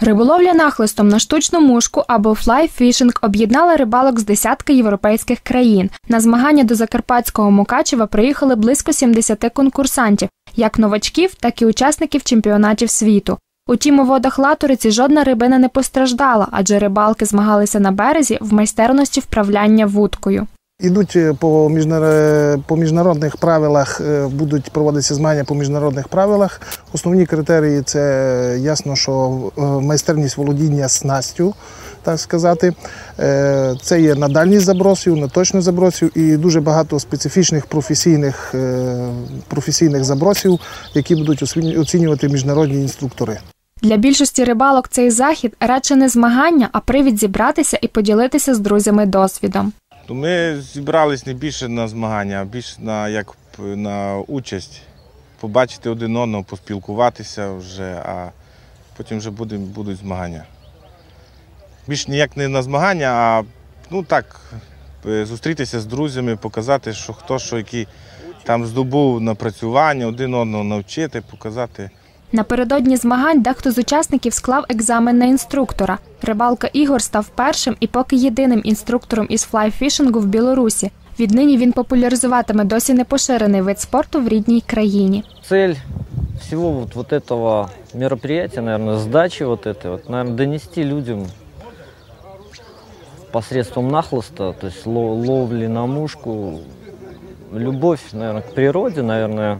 Риболовля нахлистом на штучну мушку або флай-фішинг об'єднала рибалок з десятки європейських країн. На змагання до Закарпатського Мукачева приїхали близько 70 конкурсантів, як новачків, так і учасників чемпіонатів світу. Утім, у водах Латориці жодна рибина не постраждала, адже рибалки змагалися на березі в майстерності вправляння вудкою. Ідуть е, по, міжнар- по міжнародних правилах, е, будуть проводитися змагання по міжнародних правилах. Основні критерії це е, ясно, що е, майстерність володіння снастю, так сказати. Е, Це є на дальність забросів, на точність забросів і дуже багато специфічних професійних, е, професійних забросів, які будуть оцінювати міжнародні інструктори. Для більшості рибалок цей захід радше не змагання, а привід зібратися і поділитися з друзями досвідом. То ми зібрались не більше на змагання, а більше на, як, на участь, побачити один одного, поспілкуватися вже, а потім вже буде, будуть змагання. Більш ніяк не на змагання, а ну так, е, зустрітися з друзями, показати, що хто що які там здобув напрацювання, один одного навчити, показати. Напередодні змагань дехто з учасників склав екзамен на інструктора. Рибалка Ігор став першим і поки єдиним інструктором із флайфішингу в Білорусі. Віднині він популяризуватиме досі непоширений вид спорту в рідній країні. Цель всего вот, вот этого мероприятия, наверное, сдачи вот этой, вот, наверное, донести людям посредством нахлыста, то есть ло- ловли на мушку, любовь, наверное, к природе, наверное,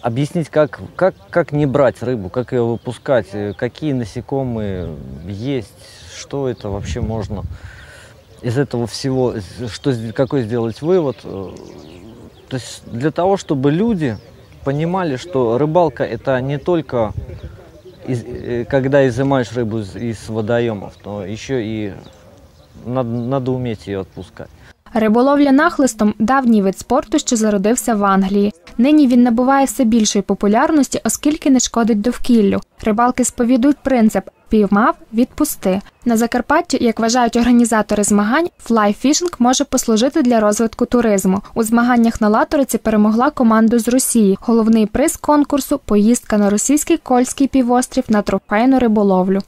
объяснить, как, как, как не брать рыбу, как ее выпускать, э, какие насекомые есть, что это вообще можно из этого всего, что, какой сделать вывод. э, То есть для того, чтобы люди понимали, что рыбалка это не только из- э, когда изымаешь рыбу из, из водоемов, но еще и надо, надо уметь ее отпускать. Риболовля нахлистом давній вид спорту, що зародився в Англії. Нині він набуває все більшої популярності, оскільки не шкодить довкіллю. Рибалки сповідують принцип піймав, відпусти. На Закарпатті, як вважають організатори змагань, флайфішинг може послужити для розвитку туризму. У змаганнях на Латориці перемогла команду з Росії. Головний приз конкурсу поїздка на російський Кольський півострів на трофейну риболовлю.